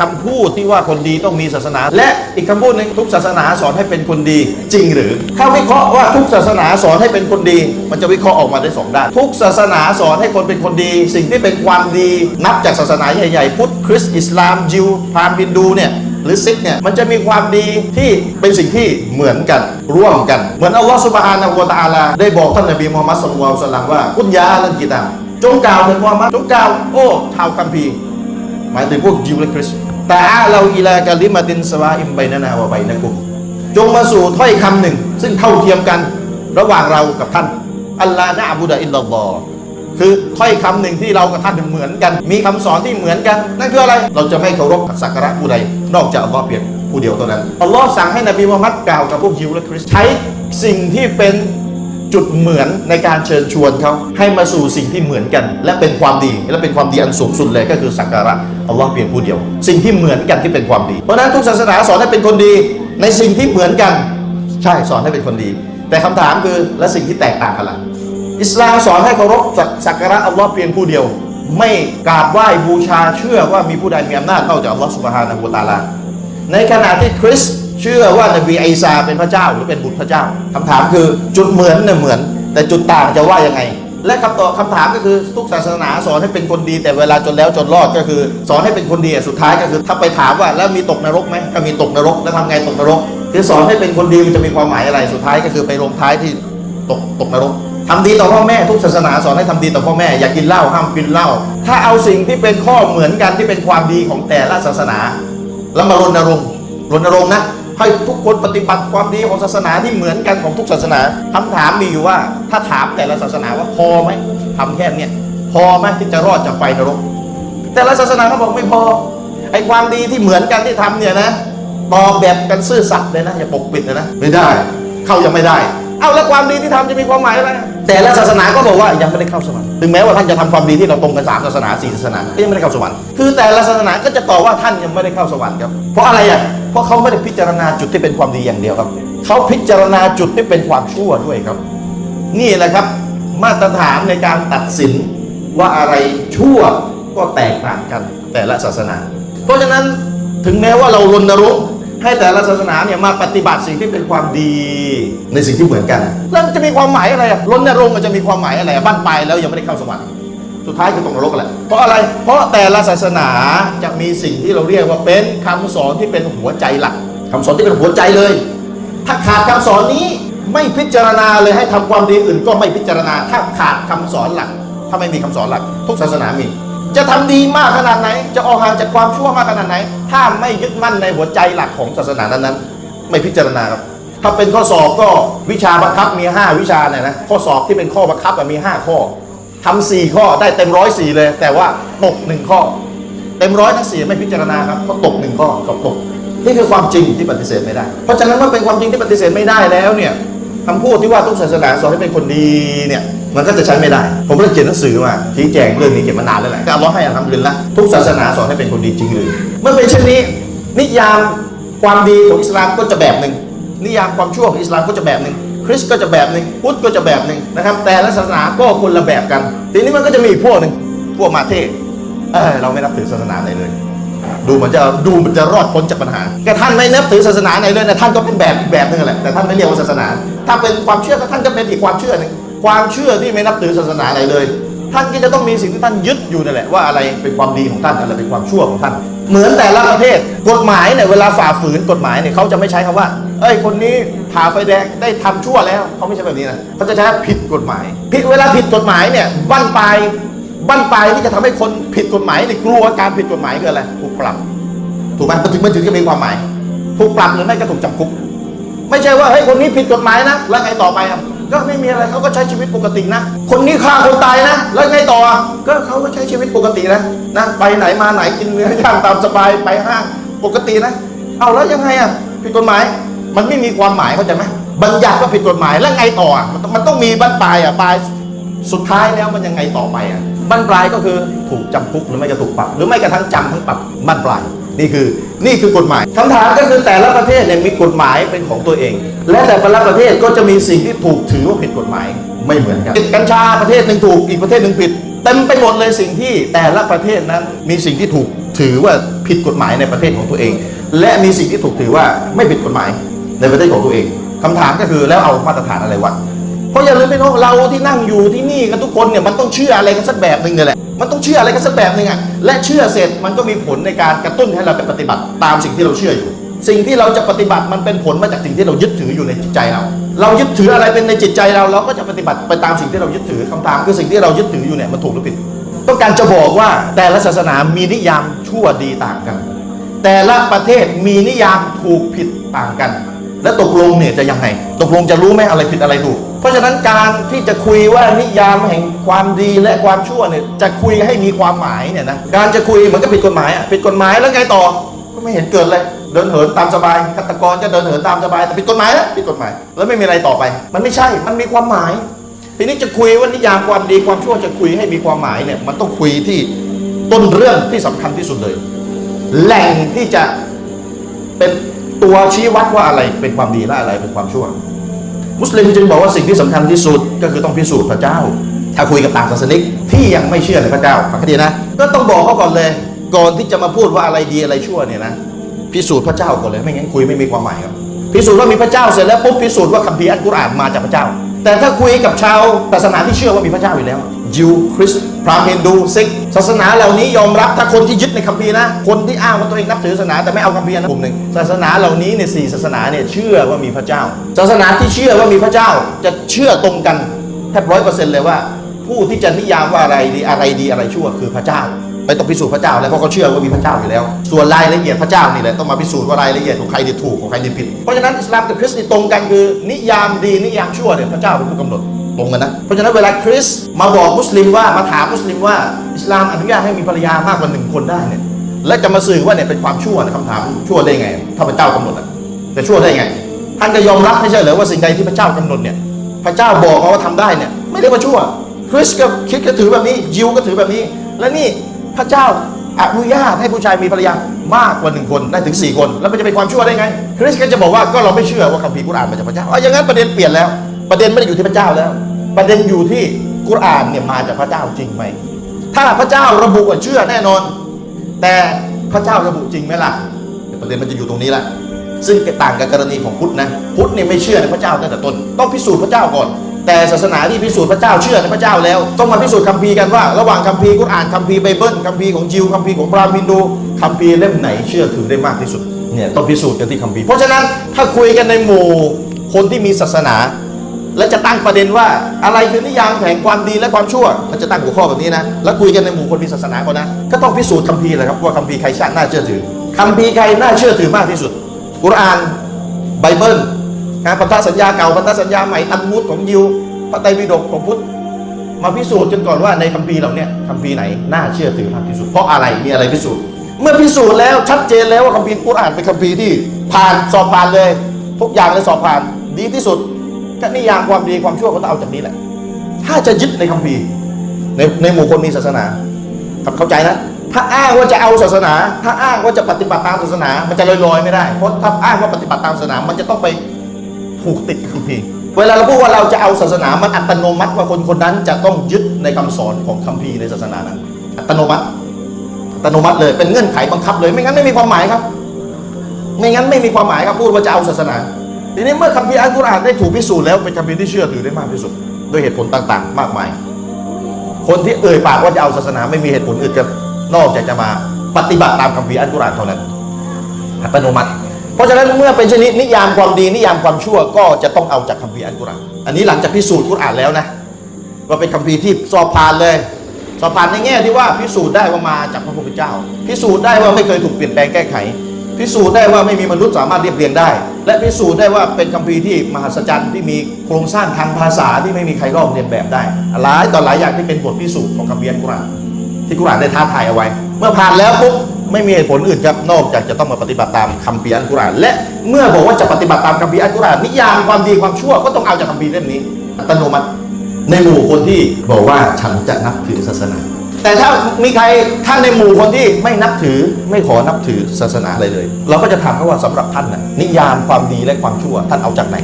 คำพูดที่ว่าคนดีต้องมีศาสนา และอีกคำพูดหนึ่งทุกศาสนาสอนให้เป็นคนดีจริงหรือถ้าวิเคราะห์ว่าทุกศาสนาสอนให้เป็นคนดี มันจะวิเคราะห์ออกมาได้สองด้าน ทุกศาสนาสอนให้คนเป็นคนดี สิ่งที่เป็นความดีนับจากศาสนาใหญ่ๆพุทธคริสต์อิสลามยิวพราหมณ์ฮินดูเนี่ยหรือซิกเนี่ยมันจะมีความดีที่เป็นสิ่งที่เหมือนกันร่วมกัน เหมือนอัลลอฮฺสุบฮานะฮูวะตะอาลาได้บอกท่านนบีมูฮัมมัดสุลลัลลอฮุอะลัยฮิวสัลลัมว่ากุญยาอัลกิตาจงกล่าวถึงมูฮัมมัดจงกล่าวโอ้ชาวคัมภีร์หมายถึงพวกยิวและคริสต์ แต่อาเราอิลากะลิมาตินสวาอิมไบนานาวะไบนะกุม จงมาสู่ถ้อยคำหนึ่ง ซึ่งเท่าเทียมกันระหว่างเรากับท่าน อัลลานะอับูดะอิลลัลลอฮ์คือถ้อยคำหนึ่งที่เรากับท่านเหมือนกัน มีคำสอนที่เหมือนกัน นั่นคืออะไร เราจะไม่เคารพสักการะผู้ใด นอกจากอัลลอฮ์เพียงผู้เดียวเท่านั้น อัลลอฮ์สั่งให้นบีมุฮัมมัดกล่าวกับพวกยิวและคริสต์ใช้สิ่งที่เป็น จุดเหมือนในการเชิญชวนเขาให้มาสู่สิ่งที่เหมือนกัน และเป็นความดีและเป็นความดีอันสูงสุดเลยก็คือสักการะอัลลอฮ์เพียงผู้เดียว สิ่งที่เหมือนกันที่เป็นความดี เพราะนั้นทุกศาสนาสอนให้เป็นคนดี ในสิ่งที่เหมือนกัน ใช่สอนให้เป็นคนดี แต่คำถามคือและสิ่งที่แตกต่างกันล่ะอิสลามสอนให้เคารพสักสักการะอัลลอฮ์เพียงผู้เดียว ไม่กราบไหว้บูชาเชื่อว่ามีผู้ใดมีอำนาจนอกจากอัลลอฮ์สุบฮานะฮูตาลาในขณะที่คริสต์ เชื่อว่านบีอีสาเป็นพระเจ้าหรือเป็นบุตรพระเจ้าคำถามคือจุดเหมือนเนี่ยเหมือน แต่จุดต่างจะว่ายังไง และคำตอบคำถามก็คือทุกศาสนาสอนให้เป็นคนดี แต่เวลาจนแล้วจนรอดก็คือ สอนให้เป็นคนดีสุดท้ายก็คือถ้าไปถามว่าแล้วมีตกนรกไหมก็มีตกนรกแล้วทำไงตกนรก คือสอนให้เป็นคนดีมันจะมีความหมายอะไรสุดท้ายก็คือไปลงท้ายที่ตกตกนรกทำดีต่อพ่อแม่ทุกศาสนาสอนให้ทำดีต่อพ่อแม่อย่ากินเหล้าห้ามกินเหล้าถ้าเอาสิ่งที่เป็นข้อเหมือนกันที่เป็นความดีของแต่ละศาสนา แล้วมารณรงค์รณรงค์นะ ให้ทุกคนปฏิบัติความดีของศาสนาที่เหมือนกันของทุกศาสนาคำถามมีอยู่ว่า ถ้าถามแต่ละศาสนาว่าพอไหมทำแค่เนี้ยพอไหมที่จะรอดจากไฟนรก แต่ละศาสนาเขาบอกไม่พอไอ้ความดีที่เหมือนกันที่ทำเนี่ยนะตอบแบบกันซื่อสัตย์เลยนะอย่าปกปิดเลยนะไม่ได้ เข้ายังไม่ได้ เอาแล้วความดีที่ทำจะมีความหมายอะไร แต่ละศาสนาก็บอกว่ายังไม่ได้เข้าสวรรค์ถึงแม้ว่าท่านจะทำความดีที่เราตรงกันสามศาสนาสี่ศาสนาก็ยังไม่ได้เข้าสวรรค์คือแต่ละศาสนาก็จะตอบว่าท่านยังไม่ได้เข้าสวรรค์ครับเพราะอะไรอะเพราะเขาไม่ได้พิจารณาจุดที่เป็นความดีอย่างเดียวครับเขาพิจารณาจุดที่เป็นความชั่วด้วยครับ นี่แหละครับ มาตรฐานในการตัดสินว่าอะไรชั่วก็แตกต่างกันแต่ละศาสนา เพราะฉะนั้นถึงแม้ว่าเรารณรงค์ ให้แต่ละศาสนาเนี่ยมาปฏิบัติสิ่งที่เป็นความดีในสิ่งที่เหมือนกันแล้วมันจะมีความหมายอะไรอะรณรงค์มันจะมีความหมายอะไรอะบ้านปลายแล้วยังไม่ได้เข้าสวรรค์สุดท้ายคือตกนรกแหละเพราะอะไรเพราะแต่ละศาสนาจะมีสิ่งที่เราเรียกว่าเป็นคำสอนที่เป็นหัวใจหลักคำสอนที่เป็นหัวใจเลย ถ้าขาดคำสอนนี้ไม่พิจารณาเลยให้ทำความดีอื่น ก็ไม่พิจารณา ถ้าขาดคำสอนหลัก ถ้าไม่มีคำสอนหลัก ทุกศาสนามี จะทำดีมากขนาดไหน จะออกห่างจากความชั่วมากขนาดไหน ถ้าไม่ยึดมั่นในหัวใจหลักของศาสนานั้นๆ ไม่พิจารณาครับ ถ้าเป็นข้อสอบก็วิชาบังคับมี 5 วิชาเนี่ยนะข้อสอบที่เป็นข้อบังคับมี 5 ข้อทำสี่ข้อได้เต็มร้อยสี่เลย แต่ว่าตกหนึ่งข้อ เต็มร้อยทั้งสี่ไม่พิจารณาครับเขาตกหนึ่งข้อสอบตก นี่คือความจริงที่ปฏิเสธไม่ได้ เพราะฉะนั้นเมื่อเป็นความจริงที่ปฏิเสธไม่ได้แล้วเนี่ยคำพูดที่ว่าทุกศาสนาสอนให้เป็นคนดีเนี่ย มันก็จะใช้ไม่ได้ ผมก็เลยเขียนหนังสือมาชี้แจงเรื่องนี้เขียนมานานแล้วแหละก็อัลเลาะห์ให้อัลฮัมดุลิลละทุกศาสนาสอนให้เป็นคนดีจริงหรือเมื่อเป็นเช่นนี้ นิยามความดีของอิสลามก็จะแบบหนึ่งนิยามความชั่วของอิสลามก็จะแบบหนึ่งคริสก็จะแบบหนึ่งพุทธก็จะแบบหนึ่งนะครับ แต่ละศาสนาก็คนละแบบกัน ทีนี้มันก็จะมีอีกพวกหนึ่งพวกมาเทศเออเราไม่นับถือศาสนาไหนเลย ดูเหมันจะดูมันจะรอดพ้นจากปัญหาแต่ท่านไม่นับถือศาสนาไหนเลยนะท่านก็เป็นแบบอีกแบบหนึงแหละแต่ท่านไม่เรียกว่าศาสนา ถ้าเป็นความเชื่อก็ท่านก็เป็นอีกความเชื่อหนึ่ง ความเชื่อที่ไม่นับถือศาสนาอะไหนเลย ท่านก็จะต้องมีสิ่งที่ท่านยึดอยู่นั่นแหละว่าอะไรเป็นความดีของท่านอะไรเป็นความชั่วของท่าน เหมือนแต่ละประเทศกฎหมายเนี่ยเวลาฝ่าฝืนกฎหมายเนี่ยเขาจะไม่ใช้คำว่า เอ้ยคนนี้ผ่าไฟแดงได้ทำชั่วแล้วเขาไม่ใช่แบบนี้นะเขาจะใช้ผิดกฎหมาย ผิดเวลาผิดกฎหมายเนี่ยบั้นปลายบั้นปลายที่จะทำให้คนผิดกฎหมายเนี่ยกลัวการผิดกฎหมายคืออะไรถูกปรับถูกไหมมันถึงมันถึงจะมีความหมายถูกปรับหรือไม่ก็ถูกจำคุก ไม่ใช่ว่าเฮ้ยคนนี้ผิดกฎหมายนะแล้วไงต่อไปอะ ก็ไม่มีอะไรเขาก็ใช้ชีวิตปกตินะ คนนี้ฆ่าคนตายนะ แล้วไงต่อก็เขาก็ใช้ชีวิตปกตินะนะไปไหนมาไหนกินเนื้อย่างตามสบายไปห้างปกตินะ เอาแล้วยังไงอะผิดกฎหมายมันไม่มีความหมายเข้าใจไหมบัญญัติว่าผิดกฎหมายแล้วไงต่อมันต้องมันต้องมีบั้นปลายอะปลายสุดท้ายแล้วมันยังไงต่อไปอะบั้นปลายก็คือถูกจำคุกหรือไม่ก็ถูกปรับ หรือไม่กระทั่งจำทั้งปรับบั้นปลาย นี่คือนี่คือกฎหมายคำถามก็คือแต่ละประเทศเนี่ยมีกฎหมายเป็นของตัวเอง และแต่ละประเทศก็จะมีสิ่งที่ถูกถือว่าผิดกฎหมายไม่เหมือนกันกัญชาประเทศหนึ่งถูกอีกประเทศหนึ่งผิดเต็มไปหมดเลยสิ่งที่แต่ละประเทศนั้นมีสิ่งที่ถูกถือว่าผิดกฎหมายในประเทศของตัวเอง และมีสิ่งที่ถูกถือว่าไม่ผิดกฎหมายในประเทศของตัวเองคำถามก็คือแล้วเอามาตรฐานอะไรวัดเพราะอย่าลืมไปน้องเราที่นั่งอยู่ที่นี่กันทุกคนเนี่ยมันต้องเชื่ออะไรกันสักแบบหนึ่งเนี่ยแหละ มันต้องเชื่ออะไรกันสักแบบหนึ่งอะและเชื่อเสร็จมันก็มีผลในการกระตุ้นให้เราไปปฏิบัติตามสิ่งที่เราเชื่ออยู่ สิ่งที่เราจะปฏิบัติมันเป็นผลมาจากสิ่งที่เรายึดถืออยู่ในจิตใจเรา เรายึดถืออะไรเป็นในจิตใจเราเราก็จะปฏิบัติไปตามสิ่งที่เรายึดถือคำถามคือสิ่งที่เรายึดถืออยู่เนี่ยมันถูกหรือผิด ต้องการจะบอกว่าแต่ละศาสนามีนิยามชั่วดีต่างกัน แต่ละประเทศมีนิยามถูกผิดต่างกัน และตกลงเนี่ยจะยังไง ตกลงจะรู้ไหมอะไรผิดอะไรถูก เพราะฉะนั้นการที่จะคุยว่านิยามแห่งความดีและความชั่วเนี่ยจะคุยให้มีความหมายเนี่ยนะการจะคุยมันก็ผิดกฎหมายอะผิดกฎหมายแล้วไงต่อก็ไม่เห็นเกิดเลยเดินเหินตามสบายฆาตกรก็เดินเหินตามสบายแต่ผิดกฎหมายแล้วผิดกฎหมาย แล้วไม่มีอะไรต่อไป มันไม่ใช่มันมีความหมาย ทีนี้จะคุยว่านิยามความดีความชั่วจะคุยให้มีความหมายเนี่ยมันต้องคุยที่ต้นเรื่องที่สำคัญที่สุดเลย แหล่งที่จะเป็น ตัวชี้วัดว่าอะไรเป็นความดีและอะไรเป็นความชั่ว มุสลิมจึงบอกว่าสิ่งที่สำคัญที่สุดก็คือต้องพิสูจน์พระเจ้า ถ้าคุยกับต่างศาสนิกที่ยังไม่เชื่อในพระเจ้าฟังให้ดีนะก็ต้องบอกเขาก่อนเลย ก่อนที่จะมาพูดว่าอะไรดีอะไรชั่วเนี่ยนะพิสูจน์พระเจ้าก่อนเลยไม่งั้นคุยไม่มีความหมายครับพิสูจน์ว่ามีพระเจ้าเสร็จแล้วปุ๊บพิสูจน์ว่าคัมภีร์อัลกุรอานมาจากพระเจ้า แต่ถ้าคุยกับชาวศาสนาที่เชื่อว่ามีพระเจ้าอยู่แล้วยิวคริสต์ พราหมณ์ฮินดูซิกศาสนาเหล่านี้ยอมรับถ้าคนที่ยึดในคัมภีร์นะ คนที่อ้างว่าตัวเองนับถือศาสนาแต่ไม่เอาคัมภีร์นะกลุ่มหนึ่งศาสนาเหล่านี้เนี่ยสี่ศาสนาเนี่ยเชื่อว่ามีพระเจ้า ศาสนาที่เชื่อว่ามีพระเจ้าจะเชื่อตรงกันแทบร้อยเปอร์เซ็นต์เลยว่า ผู้ที่จะนิยามว่าอะไรดีอะไรดีอะไรชั่วคือพระเจ้าไม่ต้องพิสูจน์พระเจ้าแล้วเพราะเขาเชื่อว่ามีพระเจ้าอยู่แล้ว ส่วนรายละเอียดพระเจ้านี่แหละต้องมาพิสูจน์ว่ารายละเอียดของใครดีถูกของใครดีผิดเพราะฉะนั้นอิสลามกับคริสต์นี่ตรงกันคือนิยามดีนิยามชั่วเนี่ยพระเจ้าเป็นผู้กำหนด รงกันนะ เพราะฉะนั้นเวลาคริสมาบอกมุสลิมว่ามาถามมุสลิมว่าอิสลามอนุญาตให้มีภรรยามากกว่าหนึ่งคนได้เนี่ยและจะมาสื่อว่าเนี่ยเป็นความชั่วนะคำถามชั่วได้ไงถ้าพระเจ้ากำหนดอะจะชั่วได้ไง ท่านก็ยอมรับไม่ใช่เหรอว่าสิ่งใดที่พระเจ้ากำหนดเนี่ยพระเจ้าบอกมาว่าทำได้เนี่ยไม่ได้ว่าชั่ว คริสก็คิดก็ถือแบบนี้ยิวก็ถือแบบนี้ และนี่พระเจ้าอนุญาตให้ผู้ชายมีภรรยามากกว่าหนึ่งคนได้ถึงสี่คน แล้วมันจะเป็นความชั่วได้ไง คริสก็จะบอกว่าก็เราไม่เชื่อว่าคัมภีร์กุรอานมาจากพระเจ้าออย่างนั้นประเด็นเปลี่ยนแล้ว ประเด็นไม่ได้อยู่ที่พระเจ้าแล้ว ประเด็นอยู่ที่กุรอานเนี่ยมาจากพระเจ้าจริงไหม ถ้าพระเจ้าระบุว่าเชื่อแน่นอน แต่พระเจ้าระบุจริงไหมล่ะประเด็นมันจะอยู่ตรงนี้แหละซึ่งต่างกับกรณีของพุทธนะพุทธเนี่ยไม่เชื่อในพระเจ้าตั้งแต่ต้นต้องพิสูจน์พระเจ้าก่อน แต่ศาสนาที่พิสูจน์พระเจ้าเชื่อในพระเจ้าแล้ว ต้องมาพิสูจน์คัมภีร์กันว่า ระหว่างคัมภีร์กุรอานคัมภีร์ไบเบิลคัมภีร์ของจิวคัมภีร์ของพราหมณ์ฮินดูคัมภีร์เล่มไหนเชื่อถือได้มากที่สุดเนี่ยต้องพิสูจน์กันที่คัมภีร์เพราะฉะนั้นถ้าคุยกันในหมู่คนที่มีศาสนา และจะตั้งประเด็นว่าอะไรคือนิยามแห่งความดีและความชั่วเราจะตั้งหัวข้อแบบนี้นะ แล้วคุยกันในหมู่คนมีศาสนาก่อนนะ ก็ต้องพิสูจน์คัมภีร์แหละครับว่าคัมภีร์ใครชาติน่าเชื่อถือคัมภีร์ใครน่าเชื่อถือมากที่สุด กุรอาน ไบเบิลนะพันธสัญญาเก่าพันธสัญญาใหม่ตัลมุดของยิวพระไตรปิฎกของพุทธ มาพิสูจน์กันก่อนว่าในคัมภีร์เราเนี่ยคัมภีร์ไหนน่าเชื่อถือมากที่สุด เพราะอะไรมีอะไรพิสูจน์ เมื่อพิสูจน์แล้วชัดเจนแล้วว่าคัมภีร์กุรอานเป็นคัมภีร์ที่ผ่านสอบผ่านเลยทุกอย่างเลยสอบผ่านดีที่สุด ก็นิยามความดีความชั่วเขาต้องเอาจากนี้แหละ ถ้าจะยึดในคัมภีร์ในในหมู่คนมีศาสนาครับเข้าใจนะ ถ้าอ้างว่าจะเอาศาสนา ถ้าอ้างว่าจะปฏิบัติตามศาสนา มันจะลอยๆไม่ได้ เพราะถ้าอ้างว่าปฏิบัติตามศาสนา มันจะต้องไปผูกติดคัมภีร์ เวลาเราพูดว่าเราจะเอาศาสนา มันอัตโนมัติว่าคนคนนั้นจะต้องยึดในคำสอนของคัมภีร์ในศาสนานั้น อัตโนมัติ อัตโนมัติเลย เป็นเงื่อนไขบังคับเลย ไม่งั้นไม่มีความหมายครับ ไม่งั้นไม่มีความหมายครับพูดว่าจะเอาศาสนา ทีนี้เมื่อคัมภีร์อัลกุรอานได้ถูกพิสูจน์แล้วเป็นคัมภีร์ที่เชื่อถือได้มากที่สุดด้วยเหตุผลต่างๆ มากมาย คนที่เอ่ยปากว่าจะเอาศาสนาไม่มีเหตุผลอื่นกันนอกจากจะมาปฏิบัติตามคัมภีร์อัลกุรอานเท่านั้นอัตโนมัติ เพราะฉะนั้นเมื่อเป็นชนิดนิยามความดีนิยามความชั่วก็จะต้องเอาจากคัมภีร์อัลกุรอานอันนี้หลังจากพิสูจน์กุรอานแล้วนะว่าเป็นคัมภีร์ที่สอบผ่านเลย สอบผ่านในแง่ที่ว่าพิสูจน์ได้ว่ามาจากพระพุทธเจ้า พิสูจน์ได้ว่าไม่เคยถูกเปลี่ยนแปลงแก้ไข พิสูจน์ได้ว่าไม่มีมนุษย์สามารถเรียบเรียงได้ และพิสูจน์ได้ว่าเป็นคัมภีร์ที่มหัศจรรย์ที่มีโครงสร้างทางภาษาที่ไม่มีใครลอกเลียนแบบได้หลายต่อหลายอย่างที่เป็นบทพิสูจน์ของคัมภีร์กุรานที่กุรานได้ท้าทายเอาไว้ เมื่อผ่านแล้วปุ๊บไม่มีเหตุผลอื่นครับนอกจากจะต้องมาปฏิบัติตามคัมภีร์อัลกุรอานและเมื่อบอกว่าจะปฏิบัติตามคัมภีร์อัลกุรอานนิยามความดีความชั่วก็ต้องเอาจากคัมภีร์เล่มนี้ อัตโนมัติในหมู่คนที่บอกว่าฉันจะนับถือศาสนา แต่ถ้ามีใครถ้าในหมู่คนที่ไม่นับถือไม่ขอนับถือศาสนาอะไรเลย เราก็จะถามเขาว่าสำหรับท่านน่ะนิยามความดีและความชั่วท่านเอาจากไหน